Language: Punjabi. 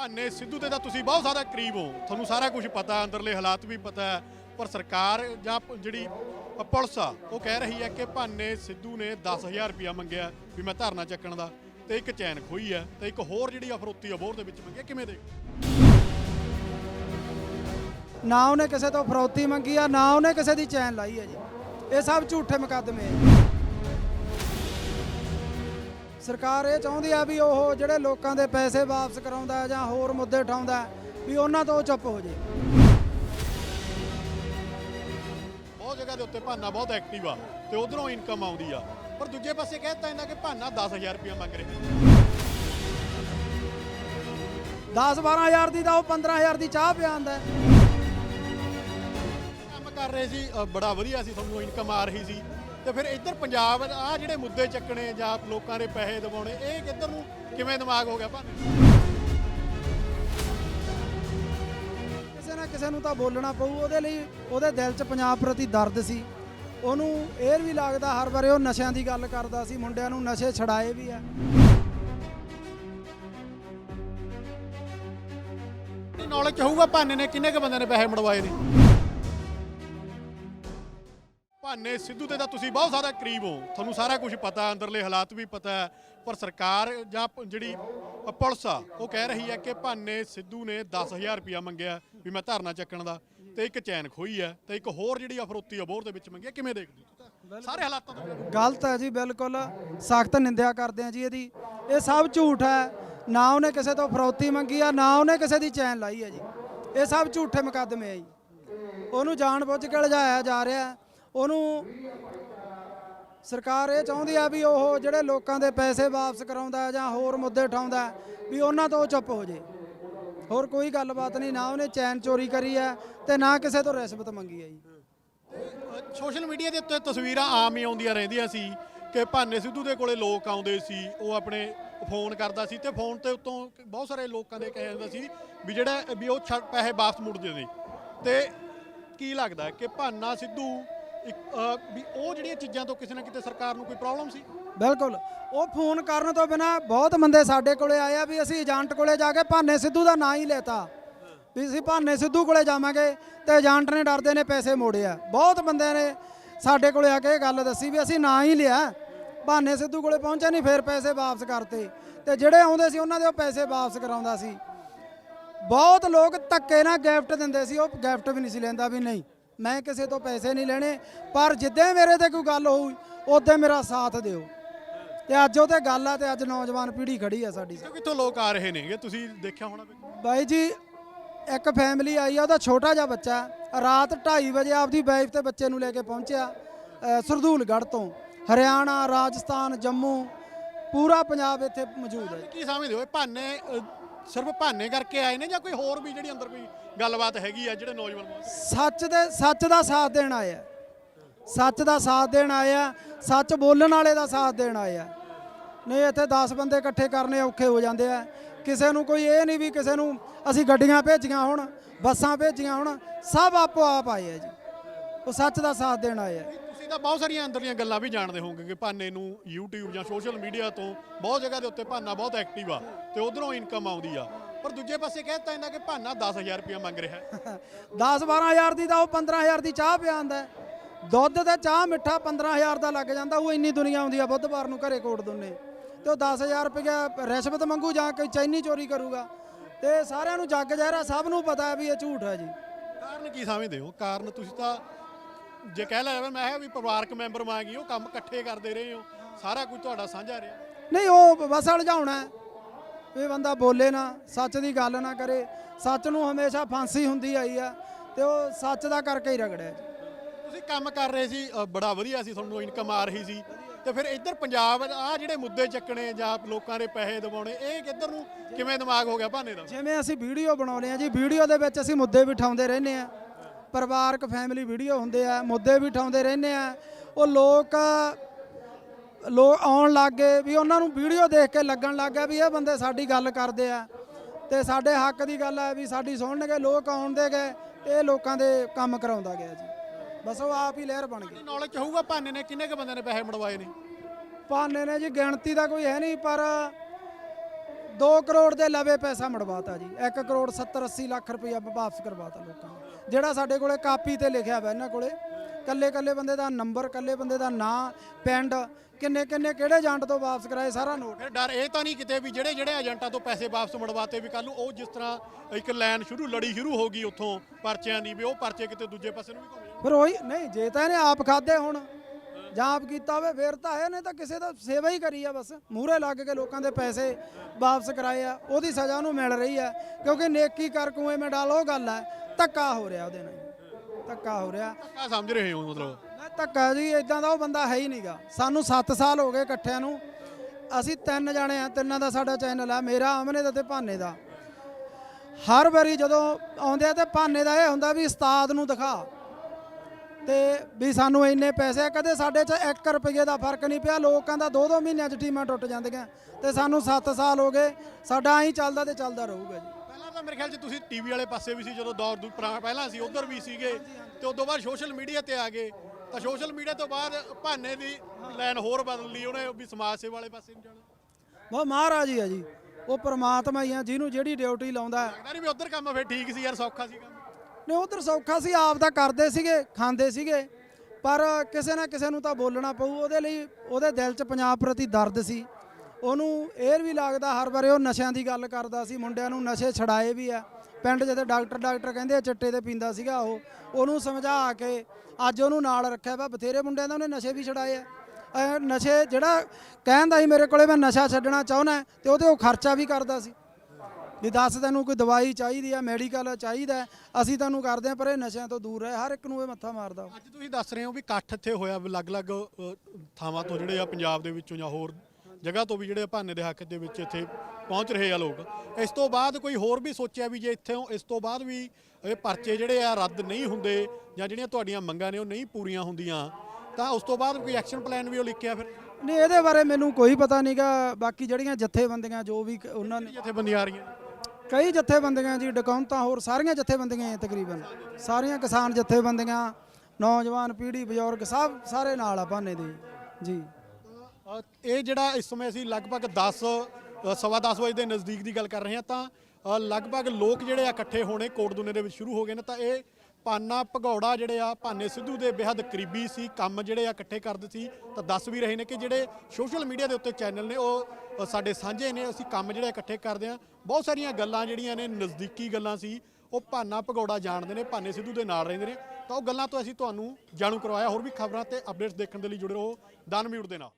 ਭਾਨੇ ਸਿੱਧੂ ਦੇ ਤਾਂ ਤੁਸੀਂ ਬਹੁਤ ਜ਼ਿਆਦਾ ਕਰੀਬ ਹੋ। ਤੁਹਾਨੂੰ ਸਾਰਾ ਕੁਝ ਪਤਾ ਅੰਦਰਲੇ ਹਾਲਾਤ ਵੀ ਪਤਾ ਹੈ। ਪਰ ਸਰਕਾਰ ਜਾਂ ਪ- ਜਿਹੜੀ ਅ, ਪੁਲਿਸ ਆ ਉਹ ਕਹਿ ਰਹੀ ਹੈ ਕਿ ਭਾਨੇ ਸਿੱਧੂ ਨੇ 10000 ਰੁਪਇਆ ਮੰਗਿਆ ਵੀ ਮੈਂ ਧਰਨਾ ਚੱਕਣ ਦਾ ਤੇ ਇੱਕ ਚੈਨ ਖੋਈ ਹੈ ਤੇ ਇੱਕ ਹੋਰ ਜਿਹੜੀ ਅਫਰੋਤੀ ਅਬੋਰ ਦੇ ਵਿੱਚ ਮੰਗਿਆ ਕਿਵੇਂ ਦੇ? ਨਾ ਉਹਨੇ ਕਿਸੇ ਤੋਂ ਫਰੌਤੀ ਮੰਗੀ ਆ ਨਾ ਉਹਨੇ ਕਿਸੇ ਦੀ ਚੈਨ ਲਾਈ ਹੈ ਜੀ। ਇਹ ਸਭ ਝੂਠੇ ਮੁਕੱਦਮੇ ਆ। ਸਰਕਾਰ ਇਹ ਚਾਹੁੰਦੀ ਆ ਵੀ ਉਹ ਜਿਹੜੇ ਲੋਕਾਂ ਦੇ ਪੈਸੇ ਵਾਪਸ ਕਰਾਉਂਦਾ ਜਾਂ ਹੋਰ ਮੁੱਦੇ ਉਠਾਉਂਦਾ ਵੀ ਉਹਨਾਂ ਤੋਂ ਚੁੱਪ ਹੋ ਜੇ। ਬਹੁਤ ਜਗ੍ਹਾ ਦੇ ਉੱਤੇ ਭਾਨਾ ਬਹੁਤ ਐਕਟਿਵ ਆ ਤੇ ਉਧਰੋਂ ਇਨਕਮ ਆਉਂਦੀ ਆ। ਪਰ ਦੂਜੇ ਪਾਸੇ ਕਹਿਤਾ ਇਹਨਾਂ ਕਿ ਭਾਨਾ 10000 ਰੁਪਇਆ ਮੰਗ ਰਿਹਾ। 10 12000 ਦੀ ਤਾਂ ਉਹ 15000 ਦੀ ਚਾਹ ਪਿਆਉਂਦਾ ਕੰਮ ਕਰ ਰਹੇ ਸੀ ਬੜਾ ਵਧੀਆ ਸੀ ਤੁਹਾਨੂੰ ਇਨਕਮ ਆ ਰਹੀ ਸੀ। ਤੇ ਫਿਰ ਇੱਧਰ ਪੰਜਾਬ ਆ ਜਿਹੜੇ ਮੁੱਦੇ ਚੱਕਣੇ ਜਾਂ ਲੋਕਾਂ ਦੇ ਪੈਸੇ ਦਿਵਾਉਣੇ ਇਹ ਕਿੱਧਰ ਨੂੰ ਕਿਵੇਂ ਦਿਮਾਗ ਹੋ ਗਿਆ ਭਾਨੇ ਕਿਸੇ ਨਾ ਕਿਸੇ ਨੂੰ ਤਾਂ ਬੋਲਣਾ ਪਊ ਉਹਦੇ ਲਈ ਉਹਦੇ ਦਿਲ 'ਚ ਪੰਜਾਬ ਪ੍ਰਤੀ ਦਰਦ ਸੀ। ਉਹਨੂੰ ਇਹ ਵੀ ਲੱਗਦਾ ਹਰ ਵਾਰੇ ਉਹ ਨਸ਼ਿਆਂ ਦੀ ਗੱਲ ਕਰਦਾ ਸੀ ਮੁੰਡਿਆਂ ਨੂੰ ਨਸ਼ੇ ਛਡਾਏ ਵੀ ਆ। ਨੌਲੇਜ ਹੋਊਗਾ ਭਾਨੇ ਨੇ ਕਿੰਨੇ ਕ ਬੰਦਿਆਂ ਨੇ ਪੈਸੇ ਮੜਵਾਏ ਨੇ? ਭਾਨੇ ਸਿੱਧੂ ਦੇ ਤਾਂ ਤੁਸੀਂ ਬਹੁਤ ਜ਼ਿਆਦਾ ਕਰੀਬ ਹੋ। ਤੁਹਾਨੂੰ ਸਾਰਾ ਕੁਝ ਪਤਾ ਅੰਦਰਲੇ ਹਾਲਾਤ ਵੀ ਪਤਾ ਹੈ। ਪਰ ਸਰਕਾਰ ਜਾਂ ਪ- ਜਿਹੜੀ ਅ, ਪੁਲਿਸ ਆ ਉਹ ਕਹਿ ਰਹੀ ਹੈ ਕਿ ਭਾਨੇ ਸਿੱਧੂ ਨੇ 10000 ਰੁਪਇਆ ਮੰਗਿਆ ਵੀ ਮੈਂ ਧਰਨਾ ਚੱਕਣ ਦਾ ਤੇ ਇੱਕ ਚੈਨ ਖੋਈ ਹੈ ਤੇ ਇੱਕ ਹੋਰ ਜਿਹੜੀ ਅਫਰੋਤੀ ਅਬੋਰ ਦੇ ਵਿੱਚ ਮੰਗਿਆ ਕਿਵੇਂ ਦੇਖਦੇ ਹੋ ਸਾਰੇ ਹਾਲਾਤਾਂ ਤੋਂ ਗਲਤ ਹੈ ਜੀ ਬਿਲਕੁਲ। ਸਖਤ ਨਿੰਦਿਆ ਕਰਦੇ ਆ ਜੀ ਇਹਦੀ। ਇਹ ਸਭ ਝੂਠ ਹੈ। ਨਾ ਉਹਨੇ ਕਿਸੇ ਤੋਂ ਫਰੌਤੀ ਮੰਗੀ ਆ ਨਾ ਉਹਨੇ ਕਿਸੇ ਦੀ ਚੈਨ ਲਾਈ ਹੈ ਜੀ। ਇਹ ਸਭ ਝੂਠੇ ਮੁਕੱਦਮੇ ਆ ਜੀ। ਉਹਨੂੰ ਜਾਣਬੁੱਝ ਕੇ ਲਜਾਇਆ ਜਾ ਰਿਹਾ। ਹੈ। ਉਹਨੂੰ ਸਰਕਾਰ ਇਹ ਚਾਹੁੰਦੀ ਆ ਵੀ ਉਹ ਜਿਹੜੇ ਲੋਕਾਂ ਦੇ ਪੈਸੇ ਵਾਪਸ ਕਰਾਉਂਦਾ ਜਾਂ ਹੋਰ ਮੁੱਦੇ ਉਠਾਉਂਦਾ ਵੀ ਉਹਨਾਂ ਤੋਂ ਉਹ ਚੁੱਪ ਹੋ ਜੇ। ਹੋਰ ਕੋਈ ਗੱਲਬਾਤ ਨਹੀਂ, ਨਾ ਉਹਨੇ ਚੈਨ ਚੋਰੀ ਕਰੀ ਹੈ ਤੇ ਨਾ ਕਿਸੇ ਤੋਂ ਰਿਸ਼ਵਤ ਮੰਗੀ ਹੈ ਜੀ। ਸੋਸ਼ਲ ਮੀਡੀਆ ਦੇ ਉੱਤੇ ਤਸਵੀਰਾਂ ਆਮ ਹੀ ਆਉਂਦੀਆਂ ਰਹਿੰਦੀਆਂ ਸੀ ਕਿ ਭਾਨੇ ਸਿੱਧੂ ਦੇ ਕੋਲੇ ਲੋਕ ਆਉਂਦੇ ਸੀ, ਉਹ ਆਪਣੇ ਫੋਨ ਕਰਦਾ ਸੀ ਤੇ ਫੋਨ ਤੇ ਉੱਤੋਂ ਬਹੁਤ ਸਾਰੇ ਲੋਕਾਂ ਦੇ ਕਹਿ ਜਾਂਦਾ ਸੀ ਵੀ ਜਿਹੜਾ ਵੀ ਉਹ ਛੱਡ- ਪੈਸੇ ਵਾਪਸ ਮੁੜ ਜਾਂਦੇ। ਤੇ ਕੀ ਲੱਗਦਾ ਕਿ ਭਾਨਾ ਸਿੱਧੂ ਵੀ ਉਹ ਜਿਹੜੀਆਂ ਚੀਜ਼ਾਂ ਤੋਂ ਕਿਸੇ ਨਾ ਕਿਤੇ ਸਰਕਾਰ ਨੂੰ ਕੋਈ ਪ੍ਰੋਬਲਮ ਸੀ? ਬਿਲਕੁਲ। ਉਹ ਫੋਨ ਕਰਨ ਤੋਂ ਬਿਨਾ ਬਹੁਤ ਬੰਦੇ ਸਾਡੇ ਕੋਲੇ ਆਏ ਆ ਵੀ ਅਸੀਂ ਏਜੰਟ ਕੋਲੇ ਜਾ ਕੇ ਭਾਨੇ ਸਿੱਧੂ ਦਾ ਨਾਂ ਹੀ ਲੈਤਾ। ਵੀ ਅਸੀਂ ਭਾਨੇ ਸਿੱਧੂ ਕੋਲੇ ਜਾਵਾਂਗੇ ਤੇ ਏਜੰਟ ਨੇ ਡਰਦੇ ਨੇ ਪੈਸੇ ਮੋੜੇ ਆ। ਬਹੁਤ ਬੰਦਿਆਂ ਨੇ ਸਾਡੇ ਕੋਲੇ ਆ ਕੇ ਇਹ ਗੱਲ ਦੱਸੀ ਵੀ ਅਸੀਂ ਨਾਂ ਹੀ ਲਿਆ। ਭਾਨੇ ਸਿੱਧੂ ਕੋਲੇ ਪਹੁੰਚਿਆ ਨਹੀਂ ਫਿਰ ਪੈਸੇ ਵਾਪਸ ਕਰਤੇ। ਤੇ ਜਿਹੜੇ ਆਉਂਦੇ ਸੀ ਉਹਨਾਂ ਦੇ ਉਹ ਪੈਸੇ ਵਾਪਸ ਕਰਾਉਂਦਾ ਸੀ। ਬਹੁਤ ਲੋਕ ਧੱਕੇ ਨਾਲ ਗਿਫਟ ਦਿੰਦੇ ਸੀ, ਉਹ ਗਿਫਟ ਵੀ ਨਹੀਂ ਸੀ ਲੈਂਦਾ ਵੀ ਨਹੀਂ। ਮੈਂ ਕਿਸੇ ਤੋਂ ਪੈਸੇ ਨਹੀਂ ਲੈਣੇ ਪਰ ਜਿੱਦਾਂ ਮੇਰੇ ਤੇ ਕੋਈ ਗੱਲ ਹੋਊ ਉਦੋਂ ਮੇਰਾ ਸਾਥ ਦਿਓ। ਤੇ ਅੱਜ ਉਹ ਤੇ ਗੱਲ ਆ ਤੇ ਅੱਜ ਨੌਜਵਾਨ ਪੀੜ੍ਹੀ ਖੜੀ ਆ ਸਾਡੀ। ਕਿੱਥੋਂ ਕਿੱਥੋਂ ਲੋਕ ਆ ਰਹੇ ਨੇਗੇ? ਤੁਸੀਂ ਦੇਖਿਆ ਹੋਣਾ। ਬਾਈ ਜੀ ਇੱਕ ਫੈਮਿਲੀ ਆਈ ਆ ਉਹਦਾ ਛੋਟਾ ਜਿਹਾ ਬੱਚਾ ਰਾਤ 2:30 ਵਜੇ ਆਪਦੀ ਵਾਈਫ ਤੇ ਬੱਚੇ ਨੂੰ ਲੈ ਕੇ ਪਹੁੰਚਿਆ ਸਰਦੂਲਗੜ੍ਹ ਤੋਂ। ਹਰਿਆਣਾ ਰਾਜਸਥਾਨ ਜੰਮੂ ਪੂਰਾ ਪੰਜਾਬ ਇੱਥੇ ਮੌਜੂਦ ਹੈ। ਕੀ ਸਮਝਦੇ ਹੋ? ਇਹ ਭਾਨੇ ਸਿਰਫ ਭਾਨੇ ਕਰਕੇ ਆਏ ਨੇ ਜਾਂ ਕੋਈ ਹੋਰ ਵੀ ਜਿਹੜੀ ਅੰਦਰ ਕੋਈ ਗੱਲਬਾਤ ਹੈਗੀ ਆ ਜਿਹੜੇ ਨੌਜਵਾਨ ਬਹੁਤ- ਸੱਚ ਦੇ, ਸੱਚ ਦਾ ਸਾਥ ਦੇਣ ਆਏ ਆ। ਸੱਚ ਦਾ ਸਾਥ ਦੇਣ ਆਏ ਆ, ਸੱਚ ਬੋਲਣ ਵਾਲੇ ਦਾ ਸਾਥ ਦੇਣ ਆਏ ਆ। ਨਹੀਂ, ਇੱਥੇ 10 ਬੰਦੇ ਇਕੱਠੇ ਕਰਨੇ ਔਖੇ ਹੋ ਜਾਂਦੇ ਆ। ਕਿਸੇ ਨੂੰ ਕੋਈ ਇਹ ਨਹੀਂ ਵੀ ਕਿਸੇ ਨੂੰ ਅਸੀਂ ਗੱਡੀਆਂ ਭੇਜੀਆਂ ਹੁਣ, ਬੱਸਾਂ ਭੇਜੀਆਂ ਹੁਣ, ਸਭ ਆਪੋ ਆਪ ਆਏ ਆ ਜੀ। ਉਹ ਸੱਚ ਦਾ ਸਾਥ ਦੇਣ ਆਏ ਆ। ਤੁਸੀਂ ਤਾਂ ਬਹੁਤ ਸਾਰੀਆਂ ਅੰਦਰਲੀਆਂ ਗੱਲਾਂ ਵੀ ਜਾਣਦੇ ਹੋਵੋਗੇ ਕਿ ਭਾਨੇ ਨੂੰ YouTube ਜਾਂ ਸੋਸ਼ਲ ਮੀਡੀਆ ਤੋਂ ਬਹੁਤ ਜਗ੍ਹਾ ਦੇ ਉੱਤੇ ਭਾਨਾ ਬਹੁਤ ਐਕਟਿਵ ਆ ਤੇ ਉਧਰੋਂ ਇਨਕਮ ਆਉਂਦੀ ਆ। ਪਰ ਦੂਜੇ ਪਾਸੇ ਕਹਿਤਾ ਇਹਨਾਂ ਕਿ ਭਾਨਾ 10000 ਰੁਪਇਆ ਮੰਗ ਰਿਹਾ। ਹੈ 10 12000 ਦੀ ਤਾਂ ਉਹ 15000 ਦੀ ਚਾਹ ਪਿਆਉਂਦਾ ਹੈ। ਦੁੱਧ ਤੇ ਚਾਹ ਮਿੱਠਾ 15000 ਦਾ ਲੱਗ ਜਾਂਦਾ ਉਹ ਇੰਨੀ ਦੁਨੀਆ ਆਉਂਦੀ ਆ ਬੁੱਧਵਾਰ ਨੂੰ ਘਰੇ ਕੋਟ ਦੁੰਨੇ। ਤੇ ਉਹ 10000 ਰੁਪਏ ਰਿਸ਼ਵਤ ਮੰਗੂ ਜਾਂ ਕੋਈ ਚੈਨੀ ਚੋਰੀ ਕਰੂਗਾ। ਤੇ ਸਾਰਿਆਂ ਨੂੰ ਜੱਗ ਜ਼ਹਿਰਾ ਸਭ ਨੂੰ ਪਤਾ ਵੀ ਇਹ ਝੂਠ ਹੈ ਜੀ। ਕਾਰਨ ਕੀ ਸਮਝਦੇ ਹੋ? ਕਾਰਨ ਤੁਸੀਂ ਤਾਂ ਜੇ ਕਹਿ ਲਿਆ ਜਾਵੇ ਮੈਂ ਕਿਹਾ ਵੀ ਪਰਿਵਾਰਕ ਮੈਂਬਰ ਮੰਗੀ ਉਹ ਕੰਮ ਇਕੱਠੇ ਕਰਦੇ ਰਹੇ ਹੋ। ਸਾਰਾ ਕੁਝ ਤੁਹਾਡਾ ਸਾਂਝਾ ਰਿਹਾ। ਨਹੀਂ ਉਹ ਬਸ ਉਲਝਾਉਣਾ ਹੈ। ਵੀ ਬੰਦਾ ਬੋਲੇ ਨਾ ਸੱਚ ਦੀ ਗੱਲ ਨਾ ਕਰੇ। ਸੱਚ ਨੂੰ ਹਮੇਸ਼ਾ ਫਾਂਸੀ ਹੁੰਦੀ ਆਈ ਆ ਤੇ ਉਹ ਸੱਚ ਦਾ ਕਰਕੇ ਹੀ ਰਗੜਿਆ ਤੁਸੀਂ ਕੰਮ ਕਰ ਰਹੇ ਸੀ ਅ, ਬੜਾ ਵਧੀਆ ਸੀ ਤੁਹਾਨੂੰ ਇਨਕਮ ਆ ਰਹੀ ਸੀ। ਤੇ ਫਿਰ ਇੱਧਰ ਪੰਜਾਬ ਆ ਜਿਹੜੇ ਮੁੱਦੇ ਚੱਕਣੇ ਜਾਂ ਲੋਕਾਂ ਦੇ ਪੈਸੇ ਦਿਵਾਉਣੇ ਇਹ ਕਿੱਧਰ ਨੂੰ ਕਿਵੇਂ ਦਿਮਾਗ ਹੋ ਗਿਆ? ਭਾਨੇ ਦਾ ਜਿਵੇਂ ਅਸੀਂ ਵੀਡੀਓ ਬਣਾਉਂਦੇ ਆ ਜੀ ਵੀਡੀਓ ਦੇ ਵਿੱਚ ਅਸੀਂ ਮੁੱਦੇ ਵੀ ਉਠਾਉਂਦੇ ਰਹਿੰਦੇ ਆ ਪਰਿਵਾਰਕ ਫੈਮਿਲੀ ਵੀਡੀਓ ਹੁੰਦੇ ਆ ਮੁੱਦੇ ਵੀ ਉਠਾਉਂਦੇ ਰਹਿੰਦੇ ਆ। ਉਹ ਲੋਕ ਲੋਕ ਆਉਣ ਲੱਗ ਗਏ ਵੀ ਉਹਨਾਂ ਨੂੰ ਵੀਡੀਓ ਦੇਖ ਕੇ ਲੱਗਣ ਲੱਗ ਗਿਆ ਵੀ ਇਹ ਬੰਦੇ ਸਾਡੀ ਗੱਲ ਕਰਦੇ ਆ। ਤੇ ਸਾਡੇ ਹੱਕ ਦੀ ਗੱਲ ਹੈ ਵੀ ਸਾਡੀ ਸੁਣਨਗੇ ਲੋਕ ਆਉਂਦੇ ਗਏ ਇਹ ਲੋਕਾਂ ਦੇ ਕੰਮ ਕਰਾਉਂਦਾ ਗਿਆ ਜੀ। ਬਸ ਉਹ ਆਪ ਹੀ ਲਹਿਰ ਬਣ ਗਈ। ਨੌਲੇਜ ਹੋਊਗਾ? ਭਾਨੇ ਨੇ ਕਿੰਨੇ ਕ ਬੰਦਿਆਂ ਨੇ ਪੈਸੇ ਮੜਵਾਏ ਨੇ? ਭਾਨੇ ਨੇ ਜੀ ਗਿਣਤੀ ਦਾ ਕੋਈ ਹੈ ਨਹੀਂ ਪਰ 2 ਕਰੋੜ ਦੇ ਲਵੇ ਪੈਸਾ ਮੜਵਾਤਾ ਜੀ। 1 ਕਰੋੜ 70 80 ਲੱਖ ਰੁਪਈਆ ਵਾਪਸ ਕਰਵਾਤਾ ਲੋਕਾਂ ਨੂੰ। ਜਿਹੜਾ ਸਾਡੇ ਕੋਲੇ ਕਾਪੀ ਤੇ ਲਿਖਿਆ ਹੋਇਆ ਇਹਨਾਂ ਕੋਲੇ ਕੱਲੇ ਕੱਲੇ ਬੰਦੇ ਦਾ ਨੰਬਰ ਕੱਲੇ ਬੰਦੇ ਦਾ ਨਾਂ ਪਿੰਡ ਕਿੰਨੇ ਕਿੰਨੇ ਕਿਹੜੇ ਏਜੰਟ ਤੋਂ ਵਾਪਸ ਕਰਾਏ ਸਾਰਾ ਨੋਟ। ਫਿਰ ਡਰ ਇਹ ਤਾਂ ਨਹੀਂ ਕਿਤੇ ਵੀ ਜਿਹੜੇ ਜਿਹੜੇ ਏਜੰਟਾਂ ਤੋਂ ਪੈਸੇ ਵਾਪਸ ਮੁੜਵਾਤੇ ਵੀ ਕੱਲ ਨੂੰ ਉਹ ਜਿਸ ਤਰ੍ਹਾਂ ਇੱਕ ਲਾਈਨ ਸ਼ੁਰੂ ਲੜੀ ਸ਼ੁਰੂ ਹੋ ਗਈ ਉੱਥੋਂ ਪਰਚਿਆਂ ਦੀ ਵੀ ਉਹ ਪਰਚੇ ਕਿਤੇ ਦੂਜੇ ਪਾਸੇ ਨੂੰ ਵੀ ਘੁੰਮ ਜਾਣ ਫਿਰ ਉਹੀ ਨਹੀਂ ਜੇ ਤਾਂ ਇਹਨੇ ਆਪ ਖਾਦੇ ਹੁਣ। ਜਾਂ ਆਪ ਕੀਤਾ ਹੋਵੇ ਫਿਰ ਤਾਂ ਹੈ ਨੇ ਤਾਂ ਕਿਸੇ ਦਾ ਸੇਵਾ ਹੀ ਕਰੀ ਆ ਬਸ। ਮੂਹਰੇ ਲੱਗ ਕੇ ਲੋਕਾਂ ਦੇ ਪੈਸੇ ਵਾਪਸ ਕਰਾਏ ਆ ਉਹਦੀ ਸਜ਼ਾ ਉਹਨੂੰ ਮਿਲ ਰਹੀ ਆ। ਕਿਉਂਕਿ ਨੇਕੀ ਕਰ ਕੂਏ ਮੈਂ ਡਾਲ ਉਹ ਗੱਲ ਹੈ ਧੱਕਾ ਹੋ ਰਿਹਾ ਉਹਦੇ ਨਾਲ। ਧੱਕਾ ਹੋ ਰਿਹਾ। ਧੱਕਾ ਸਮਝ ਰਹੇ ਹੋ ਮਤਲਬ? ਮੈਂ ਧੱਕਾ ਜੀ ਇਦਾਂ ਦਾ ਉਹ ਬੰਦਾ ਹੈ ਹੀ ਨਹੀਂਗਾ ਸਾਨੂੰ 7 ਸਾਲ ਹੋ ਗਏ ਇਕੱਠਿਆਂ ਨੂੰ। ਅਸੀਂ ਤਿੰਨ ਜਾਣੇ ਆ ਤਿੰਨਾਂ ਦਾ ਸਾਡਾ ਚੈਨਲ ਆ ਮੇਰਾ ਅਮਨੇ ਦਾ ਤੇ ਭਾਨੇ ਦਾ। ਹਰ ਵਾਰੀ ਜਦੋਂ ਆਉਂਦੇ ਆ ਤੇ ਭਾਨੇ ਦਾ ਇਹ ਹੁੰਦਾ ਵੀ ਉਸਤਾਦ ਨੂੰ ਦਿਖਾ। ਤੇ ਵੀ ਸਾਨੂੰ ਇੰਨੇ ਪੈਸੇ ਆ, ਕਦੇ ਸਾਡੇ 'ਚ 1 ਰੁਪਏ ਦਾ ਫ਼ਰਕ ਨਹੀਂ ਪਿਆ। ਲੋਕਾਂ ਦਾ 2-2 ਮਹੀਨਿਆਂ 'ਚ ਟੀਮਾਂ ਟੁੱਟ ਜਾਂਦੀਆਂ। ਤੇ ਸਾਨੂੰ 7 ਸਾਲ ਹੋ ਗਏ ਸਾਡਾ ਐਂ ਚੱਲਦਾ ਤੇ ਚੱਲਦਾ ਰਹੂਗਾ ਜੀ। ਪਹਿਲਾਂ ਤਾਂ ਮੇਰੇ ਖਿਆਲ 'ਚ ਤੁਸੀਂ ਟੀਵੀ ਵਾਲੇ ਪਾਸੇ ਵੀ ਸੀ ਜਦੋਂ ਦੌਰ ਦੂ ਪੁਰਾ- ਪਹਿਲਾਂ ਸੀ ਉਧਰ ਵੀ ਸੀਗੇ। ਤੇ ਉਦੋਂ ਬਾਅਦ ਸੋਸ਼ਲ ਮੀਡੀਆ ਤੇ ਆ ਗਏ। ਤਾਂ ਸੋਸ਼ਲ ਮੀਡੀਆ ਤੋਂ ਬਾਅਦ ਭਾਨੇ ਦੀ ਲਾਈਨ ਹੋਰ ਬਦਲ ਲਈ ਉਹਨੇ ਵੀ ਸਮਾਜ ਸੇਵਾ ਵਾਲੇ ਪਾਸੇ ਨੂੰ ਜਾਣਾ। ਬਹੁਤ ਮਹਾਰਾਜ ਹੀ ਆ ਜੀ। ਉਹ ਪ੍ਰਮਾਤਮਾ ਹੀ ਆ ਜਿਹਨੂੰ ਜਿਹੜੀ ਡਿਊਟੀ ਲਾਉਂਦਾ ਹੈ। ਲੱਗਦਾ ਨਹੀਂ ਵੀ ਉਧਰ ਕੰਮ ਫਿਰ ਠੀਕ ਸੀ ਯਾਰ ਸੌਖਾ ਸੀ ਕੰਮ। ਨੇ ਉਧਰ ਸੌਖਾ ਸੀ, ਆਪ ਦਾ ਕਰਦੇ ਸੀਗੇ, ਖਾਂਦੇ ਸੀਗੇ। ਪਰ ਕਿਸੇ ਨਾ ਕਿਸੇ ਨੂੰ ਤਾਂ ਬੋਲਣਾ ਪਊ, ਉਹਦੇ ਲਈ ਉਹਦੇ ਦਿਲ 'ਚ ਪੰਜਾਬ ਪ੍ਰਤੀ ਦਰਦ ਸੀ। ਉਹਨੂੰ ਇਹ ਵੀ ਲੱਗਦਾ ਹਰ ਵਾਰੇ ਉਹ ਨਸ਼ਿਆਂ ਦੀ ਗੱਲ ਕਰਦਾ ਸੀ, ਮੁੰਡਿਆਂ ਨੂੰ ਨਸ਼ੇ ਛਡਾਏ ਵੀ ਆ। ਪਿੰਡ ਜਿੱਥੇ ਡਾਕਟਰ ਡਾਕਟਰ ਕਹਿੰਦੇ ਚਿੱਟੇ ਤੇ ਪੀਂਦਾ ਸੀਗਾ ਉਹ, ਉਹਨੂੰ ਸਮਝਾ ਕੇ ਅੱਜ ਉਹਨੂੰ ਨਾਲ ਰੱਖਿਆ ਵਾ, ਬਥੇਰੇ ਮੁੰਡਿਆਂ ਦਾ ਉਹਨੇ ਨਸ਼ੇ ਵੀ ਛਡਾਏ ਆ। ਨਸ਼ੇ ਜਿਹੜਾ ਕਹਿੰਦਾ ਸੀ ਮੇਰੇ ਕੋਲੇ, ਮੈਂ ਨਸ਼ਾ ਛੱਡਣਾ ਚਾਹੁੰਦਾ, ਤੇ ਉਹਦੇ ਉਹ ਖਰਚਾ ਵੀ ਕਰਦਾ ਸੀ। ਵੀ ਦੱਸ ਤੈਨੂੰ ਕੋਈ ਦਵਾਈ ਚਾਹੀਦੀ ਆ ਮੈਡੀਕਲ ਚਾਹੀਦਾ ਅਸੀਂ ਤੈਨੂੰ ਕਰਦੇ ਆ ਪਰ ਇਹ ਨਸ਼ਿਆਂ ਤੋਂ ਦੂਰ ਰਹੇ ਹਰ ਇੱਕ ਨੂੰ ਇਹ ਮੱਥਾ ਮਾਰਦਾ ਅੱਜ ਤੁਸੀਂ ਦੱਸ ਰਹੇ ਹੋ ਵੀ ਇਕੱਠ ਇੱਥੇ ਹੋਇਆ ਅਲੱਗ-ਅਲੱਗ ਥਾਵਾਂ ਤੋਂ ਜਿਹੜੇ ਆ ਪੰਜਾਬ ਦੇ ਵਿੱਚੋਂ ਜਾਂ ਹੋਰ ਜਗ੍ਹਾ ਤੋਂ ਵੀ ਜਿਹੜੇ ਭਾਨੇ ਦੇ ਹੱਕ ਦੇ ਵਿੱਚ ਇੱਥੇ ਪਹੁੰਚ ਰਹੇ ਆ ਲੋਕ। ਇਸ ਤੋਂ ਬਾਅਦ ਕੋਈ ਹੋਰ ਵੀ ਸੋਚਿਆ ਵੀ ਜੇ ਇੱਥੇ ਇਸ ਤੋਂ ਬਾਅਦ ਵੀ ਇਹ ਪਰਚੇ ਜਿਹੜੇ ਆ ਰੱਦ ਨਹੀਂ ਹੁੰਦੇ ਜਾਂ ਜਿਹੜੀਆਂ ਤੁਹਾਡੀਆਂ ਮੰਗਾਂ ਨੇ ਉਹ ਨਹੀਂ ਪੂਰੀਆਂ ਹੁੰਦੀਆਂ ਤਾਂ ਉਸ ਤੋਂ ਬਾਅਦ ਕੋਈ ਐਕਸ਼ਨ ਪਲਾਨ ਵੀ ਉਹ ਲਿਖਿਆ ਫਿਰ? ਨਹੀਂ ਇਹਦੇ ਬਾਰੇ ਮੈਨੂੰ ਕੋਈ ਪਤਾ ਨਹੀਂਗਾ ਬਾਕੀ ਜਿਹੜੀਆਂ ਜਥੇਬੰਦੀਆਂ ਜੋ ਵੀ ਉਹਨਾਂ ਨੇ ਜਥੇਬੰਦੀਆਂ ਆ ਰਹੀਆਂ? ਕਈ ਜਥੇਬੰਦੀਆਂ ਜੀ ਡਕਾਉਂਤਾਂ ਹੋਰ ਸਾਰੀਆਂ ਜਥੇਬੰਦੀਆਂ ਹੀ ਤਕਰੀਬਨ। ਸਾਰੀਆਂ ਕਿਸਾਨ ਜਥੇਬੰਦੀਆਂ ਨੌਜਵਾਨ ਪੀੜ੍ਹੀ ਬਜ਼ੁਰਗ ਸਭ ਸਾਰੇ ਨਾਲ ਆ ਭਾਨੇ ਦੇ। ਜੀ। ਅ, ਇਹ ਜਿਹੜਾ ਇਸ ਸਮੇਂ ਅਸੀਂ ਲਗਭਗ 10 ਅ, ਸਵਾ 10 ਵਜੇ ਦੇ ਨਜ਼ਦੀਕ ਦੀ ਗੱਲ ਕਰ ਰਹੇ ਹਾਂ ਤਾਂ ਅ, ਲਗਭਗ ਲੋਕ ਜਿਹੜੇ ਆ ਇਕੱਠੇ ਹੋਣੇ ਕੋਟਦੁਨੇ ਦੇ ਵਿੱਚ ਸ਼ੁਰੂ ਹੋ ਗਏ ਨੇ ਤਾਂ ਇਹ ਪਾਨਾ ਭਗੌੜਾ ਜਿਹੜੇ ਆ ਭਾਨੇ ਸਿੱਧੂ ਦੇ ਬੇਹੱਦ ਕਰੀਬੀ ਸੀ, ਕੰਮ ਜਿਹੜੇ ਆ ਇਕੱਠੇ ਕਰਦੇ ਸੀ। ਤਾਂ ਦੱਸ ਵੀ ਰਹੇ ਨੇ ਕਿ ਜਿਹੜੇ ਸੋਸ਼ਲ ਮੀਡੀਆ ਦੇ ਉੱਤੇ ਚੈਨਲ ਨੇ, ਉਹ ਸਾਡੇ ਸਾਂਝੇ ਨੇ, ਅਸੀਂ ਕੰਮ ਜਿਹੜੇ ਇਕੱਠੇ ਕਰਦੇ ਆ। ਬਹੁਤ ਸਾਰੀਆਂ ਗੱਲਾਂ ਜਿਹੜੀਆਂ ਨੇ, ਨਜ਼ਦੀਕੀ ਗੱਲਾਂ ਸੀ, ਉਹ ਭਾਨਾ ਭਗੌੜਾ ਜਾਣਦੇ ਨੇ ਭਾਨੇ ਸਿੱਧੂ ਦੇ ਨਾਲ ਰਹਿੰਦੇ ਨੇ। ਤਾਂ ਉਹ ਗੱਲਾਂ ਤੋਂ ਅਸੀਂ ਤੁਹਾਨੂੰ ਜਾਣੂ ਕਰਵਾਇਆ, ਹੋਰ ਵੀ ਖਬਰਾਂ ਤੇ ਅਪਡੇਟਸ ਦੇਖਣ ਦੇ ਲਈ ਜੁੜੇ ਰਹੋ, ਦਨ ਦੇ ਨਾਲ।